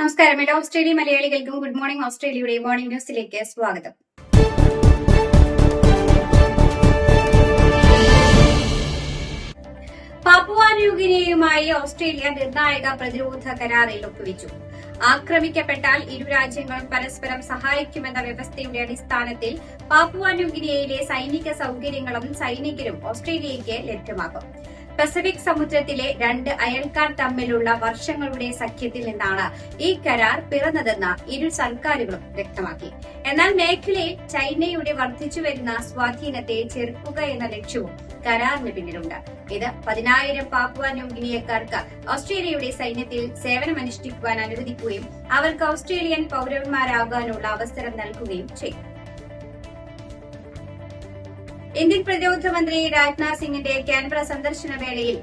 നമസ്കാരം. എല്ലാ ഓസ്ട്രേലിയ മലയാളികൾക്കും ഗുഡ് മോർണിംഗ് ഓസ്ട്രേലിയയുടെ മോർണിംഗ് ന്യൂസിലേക്ക് സ്വാഗതം. പാപ്പുവാനുഗിനിയുമായി ഓസ്ട്രേലിയ നിർണായക പ്രതിരോധ കരാറിൽ ഒപ്പുവെച്ചു. ആക്രമിക്കപ്പെട്ടാൽ ഇരു രാജ്യങ്ങളും പരസ്പരം സഹായിക്കുമെന്ന വ്യവസ്ഥയുടെ അടിസ്ഥാനത്തിൽ പാപ്പുവാനുഗിനിയയിലെ സൈനിക സൌകര്യങ്ങളും സൈനികരും ഓസ്ട്രേലിയയ്ക്ക് ലഭ്യമാകും. പസഫിക് സമുദ്രത്തിലെ രണ്ട് അയൽക്കാർ തമ്മിലുള്ള വർഷങ്ങളുടെ സഖ്യത്തിൽ നിന്നാണ് ഈ കരാർ പിറന്നതെന്ന് ഇരു സർക്കാരുകളും വ്യക്തമാക്കി. എന്നാൽ മേഖലയിൽ ചൈനയുടെ വർദ്ധിച്ചുവരുന്ന സ്വാധീനത്തെ ചെറുക്കുക എന്ന ലക്ഷ്യവും കരാറിന് പിന്നിലുണ്ട്. ഇത് പതിനായിരം പാപ്പുവ ന്യൂഗിനിയക്കാർക്ക് ഓസ്ട്രേലിയയുടെ സൈന്യത്തിൽ സേവനമനുഷ്ഠിക്കുവാൻ അനുവദിക്കുകയും അവർക്ക് ഓസ്ട്രേലിയൻ പൌരന്മാരാകാനുള്ള അവസരം നൽകുകയും ചെയ്യും ഇന്ത്യൻ പ്രതിരോധ മന്ത്രി രാജ്നാഥ് സിംഗിന്റെ കാൻബറ സന്ദർശന വേളയിൽ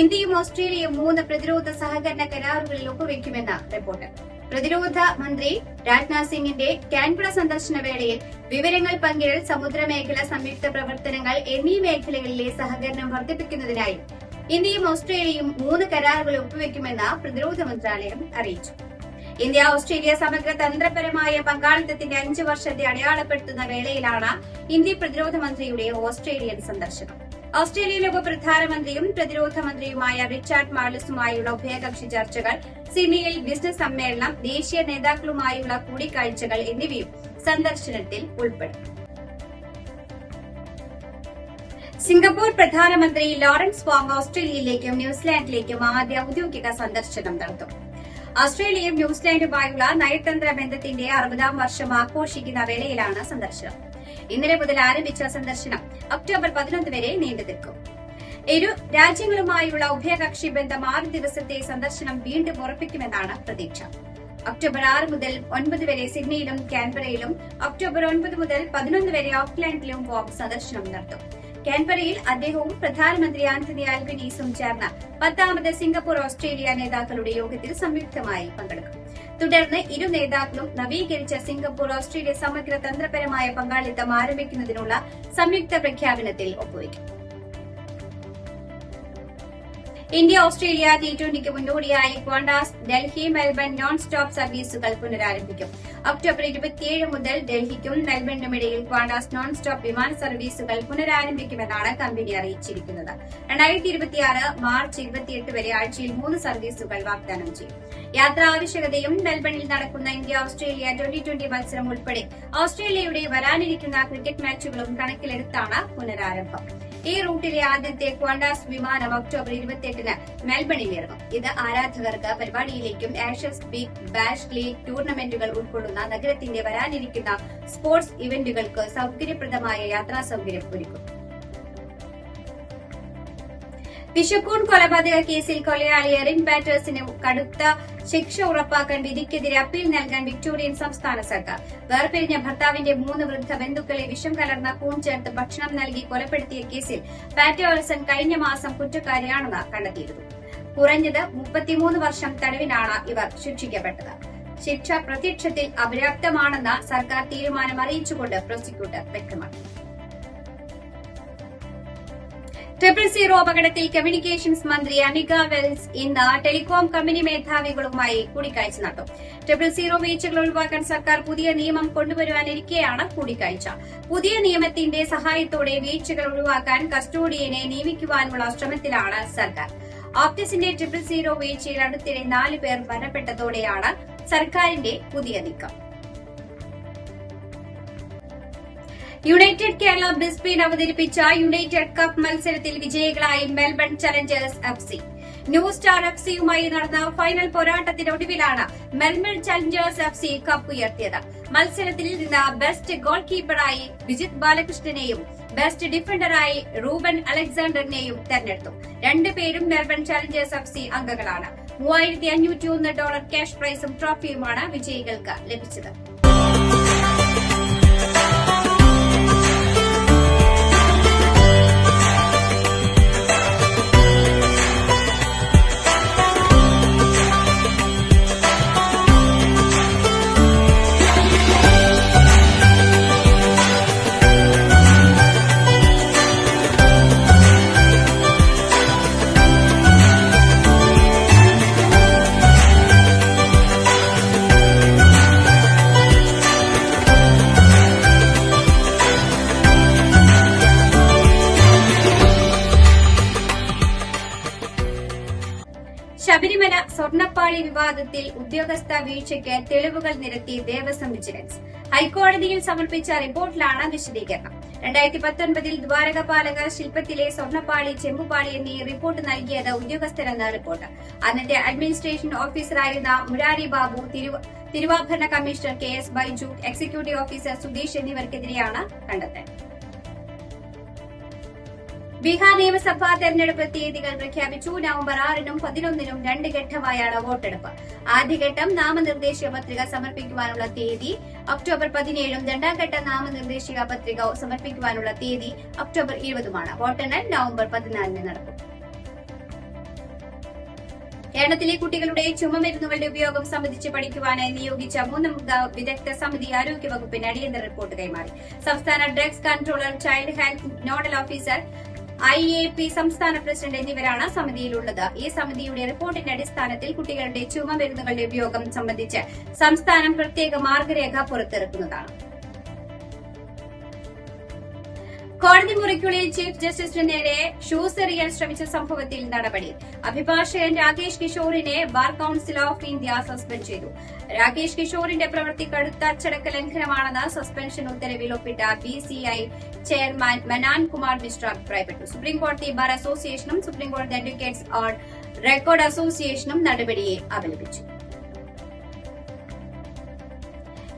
ഇന്ത്യയും ഓസ്ട്രേലിയയും മൂന്ന് പ്രതിരോധ സഹകരണ കരാറുകളിൽ ഒപ്പുവെക്കുമെന്ന് റിപ്പോർട്ട്. പ്രതിരോധ മന്ത്രി രാജ്നാഥ് സിംഗിന്റെ കാൻബറ സന്ദർശന വേളയിൽ വിവരങ്ങൾ പങ്കിടൽ സമുദ്രമേഖല സംയുക്ത പ്രവർത്തനങ്ങൾ എന്നീ മേഖലകളിലെ സഹകരണം വർദ്ധിപ്പിക്കുന്നതിനായി ഇന്ത്യയും ഓസ്ട്രേലിയയും മൂന്ന് കരാറുകൾ ഒപ്പുവെക്കുമെന്ന് പ്രതിരോധ മന്ത്രാലയം അറിയിച്ചു. ഇന്ത്യ ഓസ്ട്രേലിയ സമഗ്ര തന്ത്രപരമായ പങ്കാളിത്തത്തിന്റെ അഞ്ച് വർഷത്തെ അടയാളപ്പെടുത്തുന്ന വേളയിലാണ് ഇന്ത്യ പ്രതിരോധ മന്ത്രിയുടെ ഓസ്ട്രേലിയൻ സന്ദർശനം. ഓസ്ട്രേലിയൻ ഉപപ്രധാനമന്ത്രിയും പ്രതിരോധ മന്ത്രിയുമായ റിച്ചാർഡ് മാർലിസുമായുള്ള ഉഭയകക്ഷി ചർച്ചകൾ സിഡ്നിയിൽ ബിസിനസ് സമ്മേളനം ദേശീയ നേതാക്കളുമായുള്ള കൂടിക്കാഴ്ചകൾ എന്നിവയും സന്ദർശനത്തിൽ ഉൾപ്പെടും. സിംഗപ്പൂർ പ്രധാനമന്ത്രി ലോറൻസ് വാങ് ഓസ്ട്രേലിയയിലേക്കും ന്യൂസിലാൻഡിലേക്കും ആദ്യ ഔദ്യോഗിക സന്ദർശനം നടത്തും. ഓസ്ട്രേലിയയും ന്യൂസിലാൻഡുമായുള്ള നയതന്ത്ര ബന്ധത്തിന്റെ അറുപതാം വർഷം ആഘോഷിക്കുന്ന വേളയിലാണ് സന്ദർശനം. ഇന്നലെ മുതൽ ആരംഭിച്ച സന്ദർശനം ഒക്ടോബർ പതിനൊന്ന് വരെ നീണ്ടു നിൽക്കും. ഇരു രാജ്യങ്ങളുമായുള്ള ഉഭയകക്ഷി ബന്ധം ആറ് ദിവസത്തെ സന്ദർശനം വീണ്ടും ഉറപ്പിക്കുമെന്നാണ് പ്രതീക്ഷ. ഒക്ടോബർ ആറ് മുതൽ ഒൻപത് വരെ സിഡ്നിയിലും കാൻബറയിലും ഒക്ടോബർ ഒൻപത് മുതൽ പതിനൊന്ന് വരെ ഓക്ലാൻഡിലും വോക്ക് സന്ദർശനം നടത്തും. കാൻബറയിൽ അദ്ദേഹവും പ്രധാനമന്ത്രി ആന്റണി ആൽബനീസും ചേർന്ന പത്താമത് സിംഗപ്പൂർ ഓസ്ട്രേലിയ നേതാക്കളുടെ യോഗത്തിൽ സംയുക്തമായി പങ്കെടുക്കും. തുടർന്ന് ഇരു നേതാക്കളും നവീകരിച്ച സിംഗപ്പൂർ ഓസ്ട്രേലിയ സമഗ്ര തന്ത്രപരമായ പങ്കാളിത്തം ആരംഭിക്കുന്നതിനുള്ള സംയുക്ത പ്രഖ്യാപനത്തിൽ ഒപ്പുവയ്ക്കും ഇന്ത്യ ഓസ്ട്രേലിയ ടി ട്വന്റിക്ക് മുന്നോടിയായി Qantas Delhi Melbourne non stop സർവീസുകൾ പുനരാരംഭിക്കും. ഒക്ടോബർ ഇരുപത്തിയേഴ് മുതൽ ഡൽഹിക്കും മെൽബണിനും ഇടയിൽ ക്വാണ്ടാസ് നോൺ സ്റ്റോപ്പ് വിമാന സർവീസുകൾ പുനരാരംഭിക്കുമെന്നാണ് കമ്പനി അറിയിച്ചിരിക്കുന്നത്. രണ്ടായിരത്തി ഇരുപത്തിയാറ് മാർച്ച് ഇരുപത്തിയെട്ട് വരെ ആഴ്ചയിൽ മൂന്ന് സർവീസുകൾ വാഗ്ദാനം ചെയ്യും. യാത്രാ ആവശ്യകതയും മെൽബണിൽ നടക്കുന്ന ഇന്ത്യ ഓസ്ട്രേലിയ ട്വന്റി ട്വന്റി മത്സരം ഉൾപ്പെടെ ഓസ്ട്രേലിയയുടെ വരാനിരിക്കുന്ന ക്രിക്കറ്റ് മാച്ചുകളും കണക്കിലെടുത്താണ് പുനരാരംഭം. ഈ റൂട്ടിലെ ആദ്യത്തെ ക്വാണ്ടാസ് വിമാനം ഒക്ടോബർ ഇരുപത്തിയെട്ടിന് മെൽബണിൽ ഇറങ്ങും. ഇത് ആരാധകർക്ക് പരിപാടിയിലേക്കും ആഷസ് ബിഗ് ബാഷ് ലീഗ് ടൂർണമെന്റുകൾ ഉൾക്കൊള്ളുന്ന നഗരത്തിന്റെ വരാനിരിക്കുന്ന സ്പോർട്സ് ഇവന്റുകൾക്ക് സൌകര്യപ്രദമായ യാത്രാ സൌകര്യം ഒരുക്കും. ബിഷപ്പൂൺ കൊലപാതക കേസിൽ കൊലയാളി എറിൻ ബാറ്റേഴ്സിന് കടുത്ത ശിക്ഷ ഉറപ്പാക്കാൻ വിധിക്കെതിരെ അപ്പീൽ നൽകാൻ വിക്ടോറിയൻ സംസ്ഥാന സർക്കാർ. വേർപിരിഞ്ഞ ഭർത്താവിന്റെ മൂന്ന് വൃദ്ധ ബന്ധുക്കളെ വിഷം കലർന്ന കൂൺ ചേർത്ത് ഭക്ഷണം നൽകി കൊലപ്പെടുത്തിയ കേസിൽ ബാറ്റേഴ്സൺ കഴിഞ്ഞ മാസം കുറ്റക്കാരിയാണെന്ന് കണ്ടെത്തിയിരുന്നു. കുറഞ്ഞത് മുപ്പത്തിമൂന്ന് വർഷം തടവിനാണ് ഇവർ ശിക്ഷിക്കപ്പെട്ടത്. ശിക്ഷ പ്രത്യക്ഷത്തിൽ അപര്യാപ്തമാണെന്ന് സർക്കാർ തീരുമാനം അറിയിച്ചുകൊണ്ട് പ്രോസിക്യൂട്ടർ വ്യക്തമാക്കി. ട്രിപ്പിൾ സീറോ അപകടത്തിൽ കമ്മ്യൂണിക്കേഷൻസ് മന്ത്രി അനിക വെൽസ് ഇന്ന് ടെലികോം കമ്പനി മേധാവികളുമായി കൂടിക്കാഴ്ച നടത്തും. ട്രിപ്പിൾ സീറോ വീഴ്ചകൾ ഒഴിവാക്കാൻ സർക്കാർ പുതിയ നിയമം കൊണ്ടുവരുവാനിരിക്കെയാണ് കൂടിക്കാഴ്ച. പുതിയ നിയമത്തിന്റെ സഹായത്തോടെ വീഴ്ചകൾ ഒഴിവാക്കാൻ കസ്റ്റോഡിയനെ നിയമിക്കുവാനുള്ള ശ്രമത്തിലാണ് സർക്കാർ. ഓപ്റ്റസിന്റെ ട്രിപ്പിൾ സീറോ വീഴ്ചയിൽ അടുത്തിടെ നാല് പേർ മരണപ്പെട്ടതോടെയാണ് സർക്കാരിന്റെ പുതിയ നീക്കം. യുണൈറ്റഡ് കേരള ബ്രിസ്ബെയിൻ അവതരിപ്പിച്ച യുണൈറ്റഡ് കപ്പ് മത്സരത്തിൽ വിജയികളായി Melbourne Challengers F C New Star F സിയുമായി നടന്ന final പോരാട്ടത്തിനൊടുവിലാണ് Melbourne Challengers F C cup ഉയർത്തിയത്. മത്സരത്തിൽ നിന്ന് ബെസ്റ്റ് ഗോൾ കീപ്പറായി വിജിത് ബാലകൃഷ്ണനെയും ബെസ്റ്റ് ഡിഫൻഡറായി റൂബൻ അലക്സാണ്ടറിനെയും തെരഞ്ഞെടുത്തു. രണ്ടുപേരും മെൽബൺ ചലഞ്ചേഴ്സ് എഫ് സി അംഗങ്ങളാണ്. മൂവായിരത്തി അഞ്ഞൂറ്റി ഒന്ന് ഡോളർ ക്യാഷ് പ്രൈസും ട്രോഫിയുമാണ് വിജയികൾക്ക് ലഭിച്ചത്. സ്വർണപ്പാളി വിവാദത്തിൽ ഉദ്യോഗസ്ഥ വീഴ്ചയ്ക്ക് തെളിവുകൾ നിരത്തി ദേവസ്വം വിജിലൻസ്. ഹൈക്കോടതിയിൽ സമർപ്പിച്ച റിപ്പോർട്ടിലാണ് വിശദീകരണം. രണ്ടായിരത്തി പത്തൊൻപതിൽ ദ്വാരകപാലക ശില്പത്തിലെ സ്വർണപ്പാളി ചെമ്പുപാളി എന്നീ റിപ്പോർട്ട് നൽകിയത് ഉദ്യോഗസ്ഥരെന്ന റിപ്പോർട്ട്. അന്നത്തെ അഡ്മിനിസ്ട്രേഷൻ ഓഫീസറായിരുന്ന മുരാരി ബാബു തിരുവ- തിരുവാഭരണ commissioner K S Baiju executive officer Sudheesh എന്നിവർക്കെതിരെയാണ് കണ്ടെത്തൽ. ബീഹാർ നിയമസഭാ തെരഞ്ഞെടുപ്പ് തീയതികൾ പ്രഖ്യാപിച്ചു. നവംബർ ആറിനും പതിനൊന്നിനും രണ്ട് ഘട്ടമായാണ് വോട്ടെടുപ്പ്. ആദ്യഘട്ടം നാമനിർദ്ദേശ പത്രിക സമർപ്പിക്കുവാനുള്ള തീയതി ഒക്ടോബർ പതിനേഴും രണ്ടാം ഘട്ട നാമനിർദ്ദേശിക പത്രിക സമർപ്പിക്കുവാനുള്ള തീയതി ഒക്ടോബർ ഇരുപതുമാണ്. വോട്ടെണ്ണൽ നവംബർ പതിനാലിന് നടക്കും. കേരളത്തിലെ കുട്ടികളുടെ ചുമമരുന്നുകളുടെ ഉപയോഗം സംബന്ധിച്ച് പഠിക്കുവാനായി നിയോഗിച്ച മൂന്നംഗ വിദഗ്ധ സമിതി ആരോഗ്യവകുപ്പിന് അടിയന്തര റിപ്പോർട്ട് കൈമാറി. സംസ്ഥാന drugs controller child health nodal officer I A P സംസ്ഥാന പ്രസിഡന്റ് എന്നിവരാണ് സമിതിയിലുള്ളത്. ഈ സമിതിയുടെ റിപ്പോർട്ടിന്റെ അടിസ്ഥാനത്തിൽ കുട്ടികളുടെ ചുമമരുന്നുകളുടെ ഉപയോഗം സംബന്ധിച്ച് സംസ്ഥാനം പ്രത്യേക മാർഗരേഖ പുറത്തിറക്കുന്നതാണ്. കോടതി മുറിക്കുള്ളിൽ ചീഫ് ജസ്റ്റിസിന് നേരെ ഷൂസ് എറിയാൻ ശ്രമിച്ച സംഭവത്തിൽ നടപടി. അഭിഭാഷകൻ Rakesh കിഷോറിനെ Bar Council of India suspend ചെയ്തു. രാകേഷ് കിഷോറിന്റെ പ്രവൃത്തി കടുത്ത അച്ചടക്ക ലംഘനമാണെന്ന് സസ്പെൻഷൻ ഉത്തരവിൽ ഒപ്പിട്ട B C I chairman Manan Kumar Mishra അഭിപ്രായപ്പെട്ടു. സുപ്രീംകോടതി ബാർ അസോസിയേഷനും സുപ്രീംകോടതി അഡ്വക്കേറ്റ്സ് ഓൺ റെക്കോർഡ് അസോസിയേഷനും നടപടിയെ അപലപിച്ചു.